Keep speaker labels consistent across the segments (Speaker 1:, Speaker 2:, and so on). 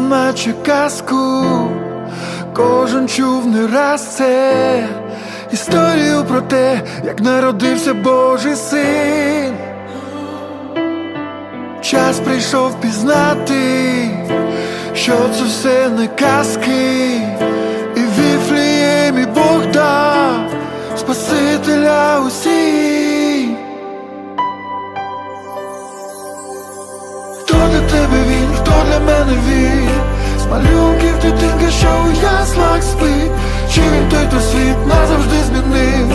Speaker 1: Наче казку, кожен чув не раз це. Історію про те, як народився Божий син. Час прийшов пізнати, що це все не казки, для мене він? З малюнків дитинка, що у яслах спить, чи він той, хто світ назавжди змінив?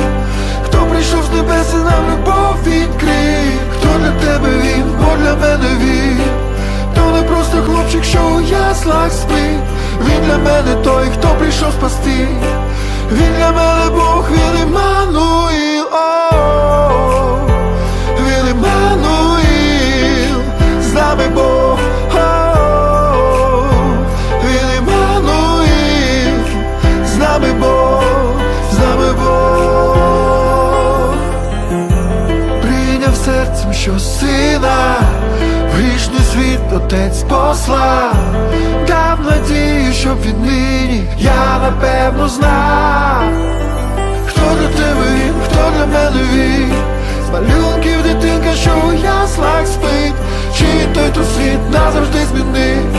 Speaker 1: Хто прийшов з небес і нам любов відкрив? Хто для тебе він, бо для мене він? То не просто хлопчик, що у яслах спить. Він для мене той, хто прийшов спасти. Він для мене Бог, він Іммануїл. Серцем, що сина в грішний світ отець послав, дав надію, щоб віднині я напевно знав, хто для тебе він, хто для мене він, з малюнків дитинка, що у яслах спить, чи той, хто світ назавжди змінив,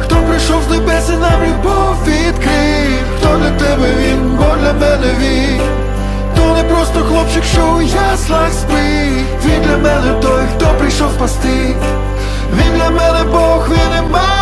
Speaker 1: хто прийшов з небес і нам любов відкрив, хто для тебе він, бо для мене він. Просто хлопчик, що у яслах спить. Він для мене той, хто прийшов спасти. Він для мене Бог, він Іммануїл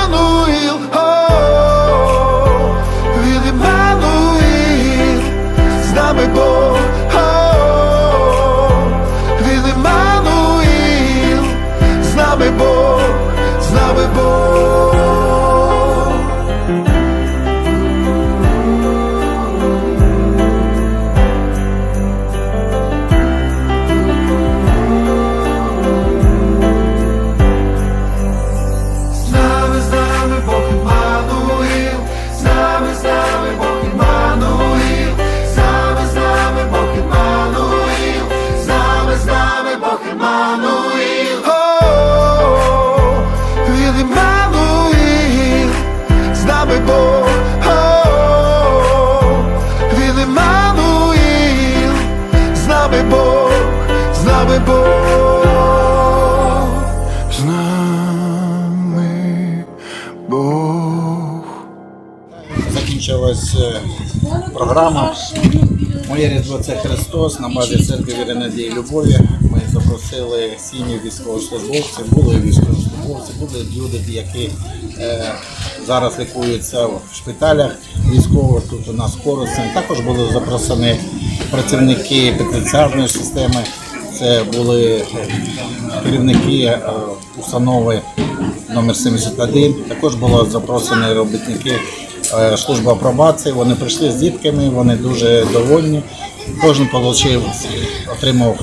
Speaker 2: Закінчилась е, програма. Моє різдво це Христос на базі церкви Віри Надії Любові. Ми запросили сім'ї військовослужбовців, були військовослужбовці, були люди, які е, зараз лікуються в шпиталях військових. Тут у нас Коростень. Також були запросені працівники пенітенціарної системи. Це були е, керівники установи номер 71. Також було запрошені робітники е, служби пробації. Вони прийшли з дітками, вони дуже довольні. Кожен отримав, отримав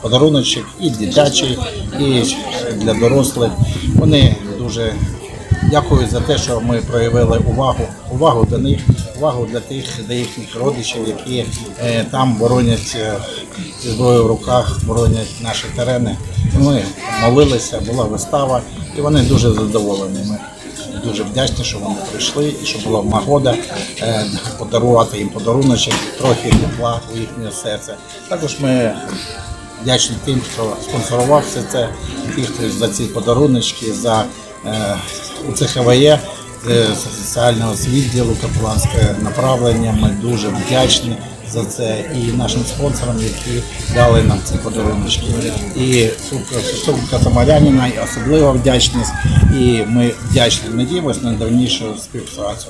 Speaker 2: подаруночок і дитячий, і для дорослих. Вони дуже дякують за те, що ми проявили увагу, увагу до них, увагу для тих, для їхніх родичів, які е, там боронять е, зі зброєю в руках, боронять наші терени. Ми молилися, була вистава, і вони дуже задоволені. Дуже вдячні, що вони прийшли і що була нагода е, подарувати їм подаруночок, трохи тепла у їхнє серце. Також ми вдячні тим, хто спонсорував все це, ті, хто за ці подаруночки, за е, УЦХВЄ, е, соціального відділу, капеланське направлення. Ми дуже вдячні за це і нашим спонсорам, які дали нам ці подарунки. І Сумка Самарянина, і особлива вдячність. І ми вдячні надіємося на давнішу співпрацю.